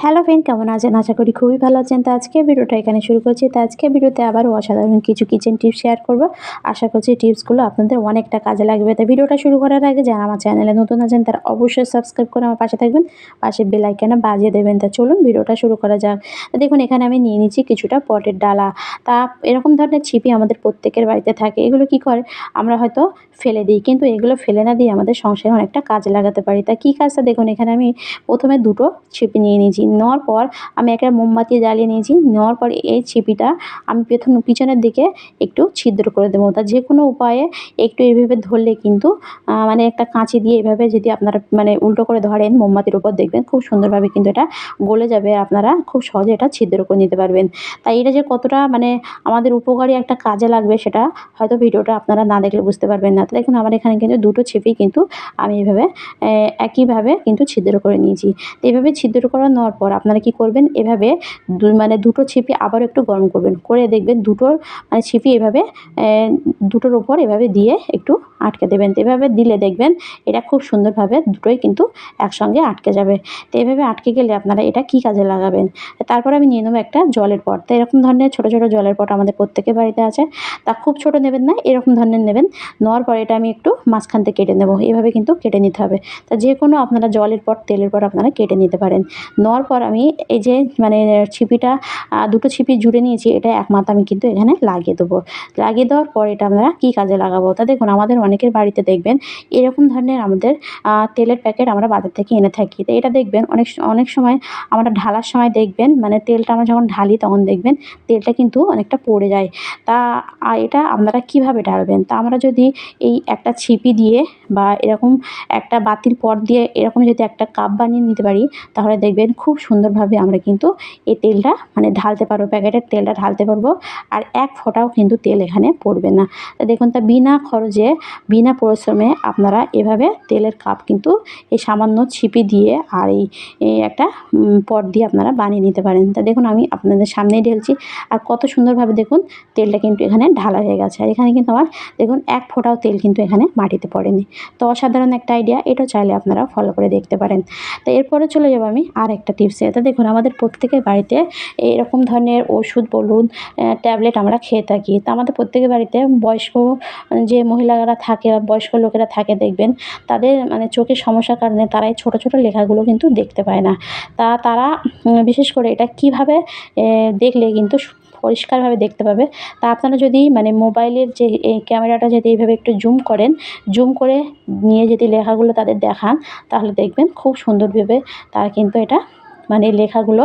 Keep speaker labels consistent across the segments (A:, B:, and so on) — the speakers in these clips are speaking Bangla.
A: হ্যালো ফ্রেন্ড, কেমন আছেন? আশা করি খুবই ভালো আছেন। তো আজকে ভিডিওটা এখানে শুরু করছি। তো আজকে ভিডিওতে আবারও অসাধারণ কিছু কিচেন টিপস শেয়ার করব। আশা করছি টিপসগুলো আপনাদের অনেকটা কাজে লাগবে। তো ভিডিওটা শুরু করার আগে যারা আমার চ্যানেলে নতুন আছেন, তারা অবশ্যই সাবস্ক্রাইব করে আমার পাশে থাকবেন। পাশে বেল আইকনে বাজিয়ে দেবেন। তা চলুন ভিডিওটা শুরু করা যাক। দেখুন, এখানে আমি নিয়ে নিচ্ছি কিছুটা পটের ডালা। তা এরকম ধরনের ছিপি আমাদের প্রত্যেকের বাড়িতে থাকে। এগুলো কি করে? আমরা হয়তো ফেলে দিই, কিন্তু এগুলো ফেলে না দিয়ে আমাদের সংসারে অনেকটা কাজে লাগাতে পারি। তা কী কাজটা? দেখুন, এখানে আমি প্রথমে দুটো ছিপি নিয়ে নিয়েছি। নেওয়ার পর আমি একটা মোমবাতি জ্বালিয়ে নিয়েছি। নেওয়ার পর এই ছিপিটা আমি প্রথম পিছনের দিকে একটু ছিদ্র করে দেবো। তা যে কোনো উপায়ে একটু এইভাবে ধরলে কিন্তু মানে একটা কাঁচি দিয়ে এভাবে যদি আপনারা মানে উল্টো করে ধরেন মোমবাতির উপর দেখবেন খুব সুন্দরভাবে কিন্তু এটা গলে যাবে। আপনারা খুব সহজে এটা ছিদ্র করে নিতে পারবেন। তাই এটা যে কতটা মানে আমাদের উপকারী একটা কাজে লাগবে সেটা হয়তো ভিডিওটা আপনারা না দেখলে বুঝতে পারবেন না। তো দেখুন, আমার এখানে কিন্তু দুটো ছিপি কিন্তু আমি এভাবে একইভাবে কিন্তু ছিদ্র করে নিয়েছি। তো এভাবে ছিদ্র করা নেওয়ার পর আপনারা কি করবেন? এভাবে মানে দুটো ছিপি আবার একটু গরম করবেন। করে দেখবেন দুটোর মানে ছিপি এভাবে দুটোর ওপর এভাবে দিয়ে একটু আটকে দেবেন। তো এভাবে দিলে দেখবেন এটা খুব সুন্দরভাবে দুটোই কিন্তু একসঙ্গে আটকে যাবে। তো এভাবে আটকে গেলে আপনারা এটা কি কাজে লাগাবেন? তারপর আমি নিয়ে নেব একটা জলের পট। তো এরকম ধরনের ছোটো ছোটো জলের পট আমাদের প্রত্যেকের বাড়িতে আছে। তা খুব ছোটো নেবেন না, এরকম ধরনের নেবেন। নেওয়ার পর এটা আমি একটু মাঝখান থেকে কেটে নেব। এভাবে কিন্তু কেটে নিতে হবে। তা যে কোনো আপনারা জলের পট, তেলের পট আপনারা কেটে নিতে পারেন। নেওয়ার পর আমি এই যে মানে ছিপিটা দুটো ছিপি জুড়ে নিয়েছি, এটা এক মাথা আমি কিন্তু এখানে লাগিয়ে দেবো। লাগিয়ে দেওয়ার পর এটা আমরা কী কাজে লাগাবো? তা দেখুন, আমাদের অনেকের বাড়িতে দেখবেন, এরকম ধরনের আমাদের তেলের প্যাকেট আমরা বাজার থেকে এনে থাকি। তো এটা দেখবেন, অনেক অনেক সময় আমরা ঢালার সময় দেখবেন মানে তেলটা আমরা যখন ঢালি তখন দেখবেন তেলটা কিন্তু অনেকটা পড়ে যায়। তা এটা আপনারা কীভাবে ঢালবেন? তা আমরা যদি এই একটা ছিপি দিয়ে বা এরকম একটা বাতির পট দিয়ে এরকম যদি একটা কাপ বানিয়ে নিতে পারি, তাহলে দেখবেন খুব সুন্দরভাবে আমরা কিন্তু এই তেলটা মানে ঢালতে পারব, প্যাকেটের তেলটা ঢালতে পারব। আর এক ফোঁটাও কিন্তু তেল এখানে পড়বে না। তা দেখুন, তা বিনা খরচে, বিনা পরিশ্রমে আপনারা এভাবে তেলের কাপ কিন্তু এই সামান্য ছিপি দিয়ে আর এই একটা পট দিয়ে আপনারা বানিয়ে নিতে পারেন। তা দেখুন, আমি আপনাদের সামনেই ঢেলছি। আর কত সুন্দরভাবে দেখুন, তেলটা কিন্তু এখানে ঢালা হয়ে গেছে। আর এখানে কিন্তু আমার দেখুন, এক ফোঁটাও তেল কিন্তু এখানে মাটিতে পড়েনি। তো অসাধারণ একটা আইডিয়া এটা চাইলে আপনারা ফলো করে দেখতে পারেন। তো এরপরে চলে যাব আমি আর একটা টিপসে তো দেখুন, আমাদের প্রত্যেকের বাড়িতে এরকম ধরনের ওষুধ বলুন ট্যাবলেট আমরা খেয়ে থাকি। তা আমাদের প্রত্যেকের বাড়িতে বয়স্ক যে মহিলারা থাকে বা বয়স্ক লোকেরা থাকে দেখবেন, তাদের মানে চোখের সমস্যার কারণে তারা এই ছোটো ছোটো লেখাগুলো কিন্তু দেখতে পায় না। তা তারা বিশেষ করে এটা কীভাবে দেখলে কিন্তু পরিষ্কারভাবে দেখতে পাবে। তা আপনারা যদি মানে মোবাইলের যে এই ক্যামেরাটা যদি এইভাবে একটু জুম করেন, জুম করে নিয়ে যদি লেখাগুলো তাদের দেখান, তাহলে দেখবেন খুব সুন্দরভাবে তারা কিন্তু এটা মানে লেখাগুলো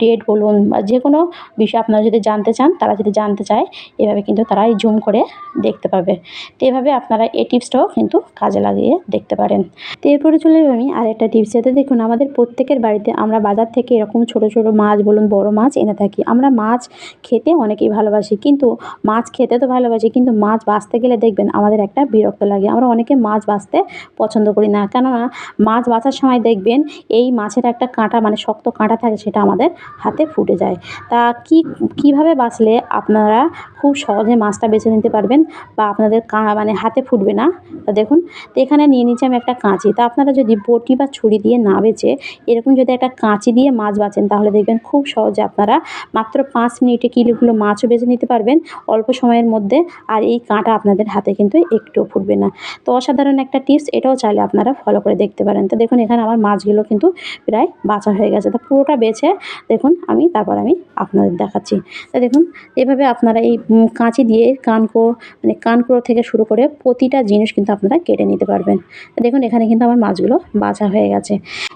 A: ডেট বলুন বা যে কোনো বিষয় আপনারা যদি জানতে চান, তারা যদি জানতে চায়, এভাবে কিন্তু তারা এই জুম করে দেখতে পাবে তো এভাবে আপনারা এই টিপসটাও কিন্তু কাজে লাগিয়ে দেখতে পারেন। তো এরপরে চলে আমি আরেকটা টিপস যাতে দেখুন, আমাদের প্রত্যেকের বাড়িতে আমরা বাজার থেকে এরকম ছোটো ছোটো মাছ বলুন, বড় মাছ এনে থাকি। আমরা মাছ খেতে অনেকেই ভালোবাসি, কিন্তু মাছ খেতে তো ভালোবাসি, কিন্তু মাছ বাঁচতে গেলে দেখবেন আমাদের একটা বিরক্ত লাগে। আমরা অনেকে মাছ বাঁচতে পছন্দ করি না। কেননা মাছ বাঁচার সময় দেখবেন এই মাছের একটা কাঁটা মানে শক্ত কাঁটা থাকে সেটা আমাদের হাতে ফুটে যায়। তা কী, কীভাবে বাছলে আপনারা খুব সহজে মাছটা বেছে নিতে পারবেন বা আপনাদের মানে হাতে ফুটবে না? তা দেখুন, তো এখানে নিয়ে নিচ্ছি আমি একটা কাঁচি। তা আপনারা যদি বটি বা ছুরি দিয়ে না বেছে এরকম যদি একটা কাঁচি দিয়ে মাছ বাছেন তাহলে দেখবেন খুব সহজে আপনারা মাত্র পাঁচ মিনিটে কিলোগুলো মাছও বেছে নিতে পারবেন অল্প সময়ের মধ্যে আর এই কাঁটা আপনাদের হাতে কিন্তু একটুও ফুটবে না। তো অসাধারণ একটা টিপস, এটাও চাইলে আপনারা ফলো করে দেখতে পারেন। তো দেখুন, এখানে আমার মাছগুলো কিন্তু প্রায় বাঁচা হয়ে গেছে। তো পুরোটা বেছে দেখুন আমি, তারপর আমি আপনাদের দেখাচ্ছি। তা দেখুন, এভাবে আপনারা এই কাঁচি দিয়ে কানকো মানে কানকো থেকে শুরু করে প্রতিটা জিনিস কিন্তু আপনারা কেটে নিতে পারবেন। দেখুন, এখানে কিন্তু আমার মাছগুলো বাছা হয়ে গেছে।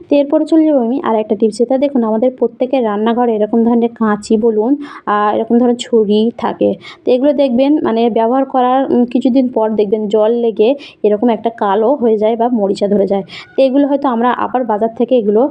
A: তো এরপরে চলে যাব আমি আর একটা টিপস এটা দেখুন, আমাদের প্রত্যেকের রান্নাঘরে এরকম ধরনের কাঁচি বলুন এরকম ধরনের ছুরি থাকে। তো এগুলো দেখবেন মানে ব্যবহার করার কিছুদিন পর দেখবেন জল লেগে এরকম একটা কালো হয়ে যায় বা মরিচা ধরে যায়। তো এগুলো হয়তো আমরা আবার বাজার থেকে এগুলো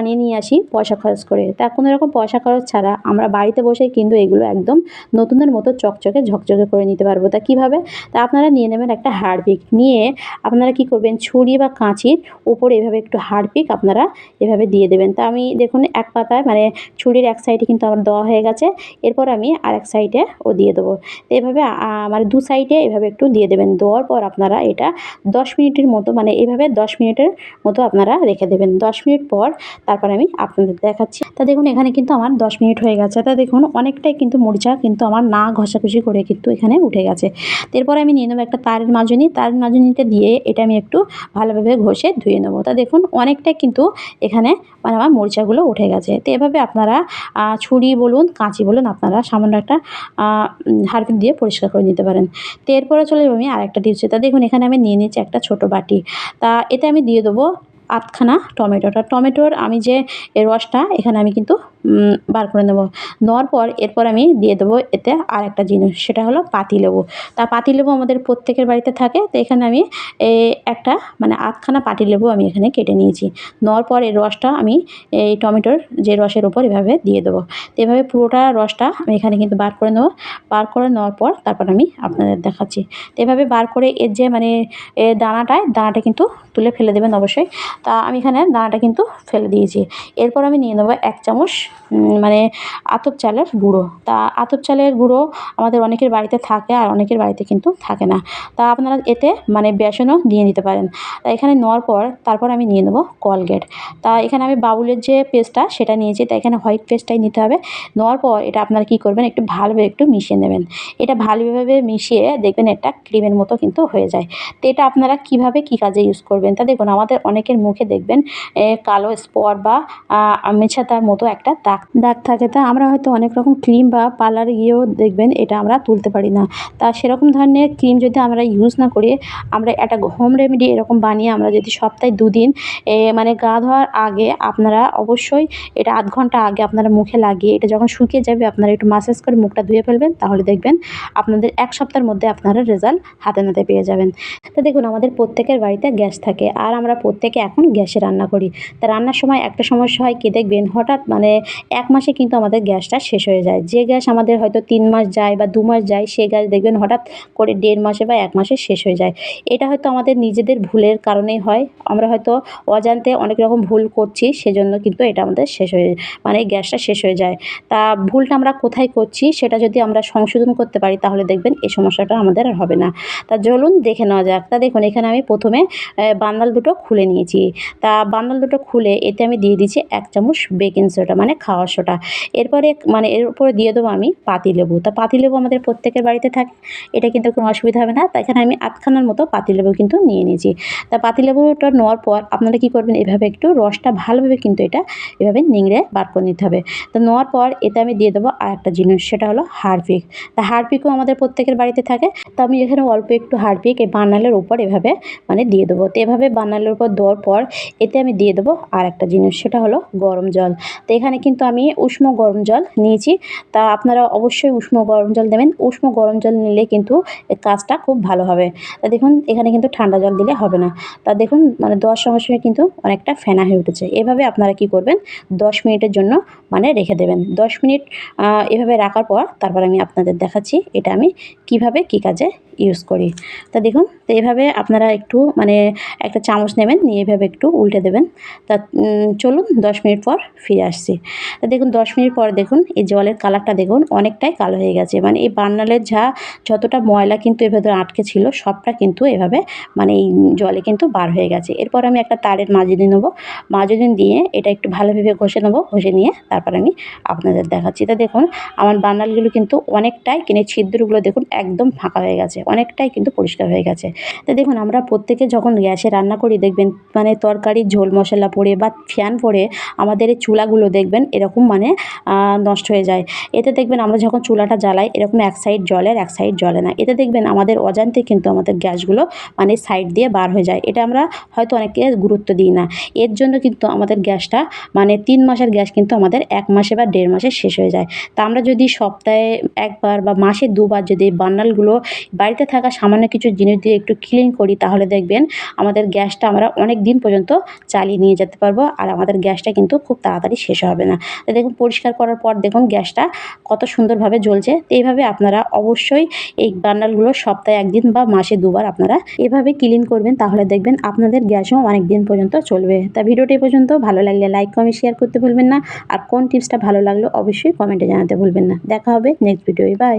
A: বানিয়ে নিয়ে আসি পয়সা খরচ করে। তা কোনো রকম পয়সা খরচ ছাড়া আমরা বাড়িতে বসেই কিন্তু এগুলো একদম নতুনের মতো চকচকে, ঝকঝকে করে নিতে পারব। তা কীভাবে? তা আপনারা নিয়ে নেবেন একটা হারপিক নিয়ে আপনারা কি করবেন? ছুরি বা কাঁচির উপরে এভাবে একটু হারপিক আপনারা এভাবে দিয়ে দেবেন। তা আমি দেখুন এক পাতায় মানে ছুরির এক সাইডে কিন্তু আমার দেওয়া হয়ে গেছে। এরপর আমি আর এক সাইডে ও দিয়ে দেবো। তো এভাবে মানে দু সাইডে এভাবে একটু দিয়ে দেবেন। দেওয়ার পর আপনারা এটা দশ মিনিটের মতো মানে এভাবে দশ মিনিটের মতো আপনারা রেখে দেবেন। দশ মিনিট পর তারপর আমি আপনাদের দেখাচ্ছি। তা দেখুন, এখানে কিন্তু আমার দশ মিনিট হয়ে গেছে। তা দেখুন, অনেকটাই কিন্তু মরিচা কিন্তু আমার না ঘষাঘষি করে কিন্তু এখানে উঠে গেছে। এরপর আমি নিয়ে নেব একটা তারের মাজনি। তারের মাজনিতে দিয়ে এটা আমি একটু ভালোভাবে ঘষে ধুয়ে নেব। তা দেখুন, অনেকটাই কিন্তু এখানে মানে আমার মরিচাগুলো উঠে গেছে। তো এভাবে আপনারা ছুরি বলুন, কাঁচি বলুন, আপনারা সামান্য একটা হারপিক দিয়ে পরিষ্কার করে নিতে পারেন। তো এরপরে চলে যাব আমি আরেকটা টিপসে। তা দেখুন, এখানে আমি নিয়ে নিচ্ছি একটা ছোট বাটি। তা এতে আমি দিয়ে দেবো আধখানা টমেটোটা। টমেটোর আমি যে রসটা এখানে আমি কিন্তু বার করে নেব। নেওয়ার পর এরপর আমি দিয়ে দেবো এতে আর একটা জিনিস, সেটা হলো পাতিলেবু তা পাতিলেবু আমাদের প্রত্যেকের বাড়িতে থাকে, তো এখানে আমি একটা মানে আধখানা পাতিলেবু আমি এখানে কেটে নিয়েছি। নেওয়ার পর এর রসটা আমি এই টমেটোর যে রসের ওপর এভাবে দিয়ে দেবো। তো এভাবে পুরোটা রসটা আমি এখানে কিন্তু বার করে নেব। বার করে নেওয়ার পর তারপর আমি আপনাদের দেখাচ্ছি। তো এভাবে বার করে এর যে মানে দানাটায়, দানাটা কিন্তু তুলে ফেলে দেবেন অবশ্যই। তা আমি এখানে দানাটা কিন্তু ফেলে দিয়েছি। এরপর আমি নিয়ে নেব এক চামচ মানে আতপ চালের গুঁড়ো। তা আতপ চালের গুঁড়ো আমাদের অনেকের বাড়িতে থাকে আর অনেকের বাড়িতে কিন্তু থাকে না। তা আপনারা এতে মানে বেসনও দিয়ে নিতে পারেন। তা এখানে নেওয়ার পর তারপর আমি নিয়ে নেব কলগেট। তা এখানে আমি বাউলের যে পেস্টটা সেটা নিয়েছি, তা এখানে হোয়াইট পেস্টটাই নিতে হবে। নেওয়ার পর এটা আপনারা কী করবেন, একটু ভালোভাবে একটু মিশিয়ে নেবেন। এটা ভালোভাবে মিশিয়ে দেখবেন একটা ক্রিমের মতো কিন্তু হয়ে যায়। তো এটা আপনারা কীভাবে কী কাজে ইউজ করবেন, তা দেখুন আমাদের অনেকের মুখে দেখবেন কালো স্পট বা মেছাতার মতো একটা দাগ দাগ থাকে। তা আমরা হয়তো অনেক রকম ক্রিম বা পার্লার গিয়েও দেখবেন, এটা আমরা তুলতে পারি না। তা সেরকম ধরনের ক্রিম যদি আমরা ইউজ না করি, আমরা একটা হোম রেমেডি এরকম বানিয়ে আমরা যদি সপ্তাহে দুদিন মানে গা ধোয়ার আগে আপনারা অবশ্যই এটা আধ ঘণ্টা আগে আপনারা মুখে লাগিয়ে, এটা যখন শুকিয়ে যাবে আপনারা একটু মাসাজ করে মুখটা ধুয়ে ফেলবেন, তাহলে দেখবেন আপনাদের এক সপ্তাহের মধ্যে আপনারা রেজাল্ট হাতে নাতে পেয়ে যাবেন। তো দেখুন, আমাদের প্রত্যেকের বাড়িতে গ্যাস থাকে, আর আমরা প্রত্যেকে এখন গ্যাসে রান্না করি। তা রান্নার সময় একটা সমস্যা হয় কি দেখবেন, হঠাৎ মানে এক মাসে কিন্তু আমাদের গ্যাসটা শেষ হয়ে যায়। যে গ্যাস আমাদের হয়তো তিন মাস যায় বা দু মাস যায়, সে গ্যাস দেখবেন হঠাৎ করে দেড় মাসে বা এক মাসে শেষ হয়ে যায়। এটা হয়তো আমাদের নিজেদের ভুলের কারণেই হয়। আমরা হয়তো অজান্তে অনেক রকম ভুল করছি, সেজন্য কিন্তু এটা আমাদের শেষ হয়ে মানে গ্যাসটা শেষ হয়ে যায়। তা ভুলটা আমরা কোথায় করছি, সেটা যদি আমরা সংশোধন করতে পারি, তাহলে দেখবেন এই সমস্যাটা আমাদের আর হবে না। তা চলুন দেখে নেওয়া যাক। তা দেখুন, এখানে আমি প্রথমে বান্দাল দুটো খুলে নিয়েছি। তা বান্দাল দুটো খুলে এতে আমি দিয়ে দিচ্ছি এক চামচ বেকিং সোডা মানে খাওয়ার সোটা। এরপরে মানে এর উপরে দিয়ে দেবো আমি পাতিলেবু। তা পাতিলেবু আমাদের প্রত্যেকের বাড়িতে থাকে, এটা কিন্তু কোনো অসুবিধা হবে না। তা এখানে আমি আধখানার মতো পাতিলেবু কিন্তু নিয়ে নিয়েছি। তা পাতিলেবুটা নেওয়ার পর আপনারা কী করবেন, এভাবে একটু রসটা ভালোভাবে কিন্তু এটা এভাবে নিংড়ে বার করে নিতে হবে। তো নেওয়ার পর এতে আমি দিয়ে দেবো আর একটা জিনিস, সেটা হলো হারপিক। তা হারপিকও আমাদের প্রত্যেকের বাড়িতে থাকে। তো আমি এখানে অল্প একটু হারপিক এই বার্নালের উপর এভাবে মানে দিয়ে দেবো। তো এভাবে বার্নালের উপর দেওয়ার পর এতে আমি দিয়ে দেবো আর একটা জিনিস, সেটা হলো গরম জল। তো এখানে কিন্তু আমি উষ্ণ গরম জল নিয়েছি। তা আপনারা অবশ্যই উষ্ণ গরম জল দেবেন। উষ্ণ গরম জল নিলে কিন্তু কাজটা খুব ভালো হবে। তা দেখুন, এখানে কিন্তু ঠান্ডা জল দিলে হবে না। তা দেখুন মানে দশ সঙ্গে সঙ্গে কিন্তু অনেকটা ফেনা হয়ে উঠেছে। এভাবে আপনারা কি করবেন? দশ মিনিটের জন্য মানে রেখে দেবেন। দশ মিনিট এভাবে রাখার পর তারপর আমি আপনাদের দেখাচ্ছি এটা আমি কীভাবে কী কাজে ইউজ করি। তা দেখুন, তো এভাবে আপনারা একটু মানে একটা চামচ নেবেন, নিয়ে এভাবে একটু উল্টে দেবেন। তা চলুন, দশ মিনিট পর ফিরে আসছি। দেখুন, দশ মিনিট পর দেখুন, এই জলের কালারটা দেখুন, অনেকটাই কালো হয়ে গেছে। মানে এই বার্নালের যা যতটা ময়লা কিন্তু এর ভেতরে আটকে ছিল, সবটা কিন্তু এভাবে মানে এই জলে কিন্তু বার হয়ে গেছে। এরপর আমি একটা তারের মাজনি নেব। মাজনি দিয়ে এটা একটু ভালোভাবে ঘষে নেব, ঘষে নিয়ে তারপর আমি আপনাদের দেখাচ্ছি। তা দেখুন, আমার বান্নালগুলো কিন্তু অনেকটাই, কিনে ছিদ্রগুলো দেখুন, একদম ফাঁকা হয়ে গেছে, অনেকটাই কিন্তু পরিষ্কার হয়ে গেছে। তা দেখুন, আমরা প্রত্যেকে যখন গ্যাসে রান্না করি, দেখবেন মানে তরকারি ঝোল মশলা পড়ে বা ফ্যান পড়ে, আমাদের এই চুলাগুলো দেখবেন এরকম মানে নষ্ট হয়ে যায়। এতে দেখবেন আমরা যখন চুলাটা জ্বালাই, এরকম এক সাইড জলের, এক সাইড জলে না। এতে দেখবেন আমাদের অজান্তে কিন্তু আমাদের গ্যাসগুলো মানে সাইড দিয়ে বার হয়ে যায়। এটা আমরা হয়তো অনেকে গুরুত্ব দিই না। এর জন্য কিন্তু আমাদের গ্যাসটা মানে তিন মাসের গ্যাস কিন্তু আমাদের এক মাসে বা দেড় মাসে শেষ হয়ে যায়। তা আমরা যদি সপ্তাহে একবার বা মাসে দুবার যদি এই বার্নালগুলো বাড়িতে থাকা সামান্য কিছু জিনিস দিয়ে একটু ক্লিন করি, তাহলে দেখবেন আমাদের গ্যাসটা আমরা অনেক দিন পর্যন্ত চালিয়ে নিয়ে যেতে পারব। আর আমাদের গ্যাসটা কিন্তু খুব তাড়াতাড়ি শেষ হবে না। তো দেখুন, পরিষ্কার করার পর দেখুন গ্যাসটা কত সুন্দরভাবে জ্বলছে। তো এইভাবে আপনারা অবশ্যই এই বান্ডালগুলো সপ্তাহে একদিন বা মাসে দুবার আপনারা এভাবে ক্লিন করবেন, তাহলে দেখবেন আপনাদের গ্যাসও অনেক দিন পর্যন্ত চলবে। তা ভিডিওটি পর্যন্ত, ভালো লাগলে লাইক কমেন্ট শেয়ার করতে ভুলবেন না। আর কোন টিপসটা ভালো লাগল অবশ্যই কমেন্টে জানাতে ভুলবেন না। দেখা হবে নেক্সট ভিডিওয় বাই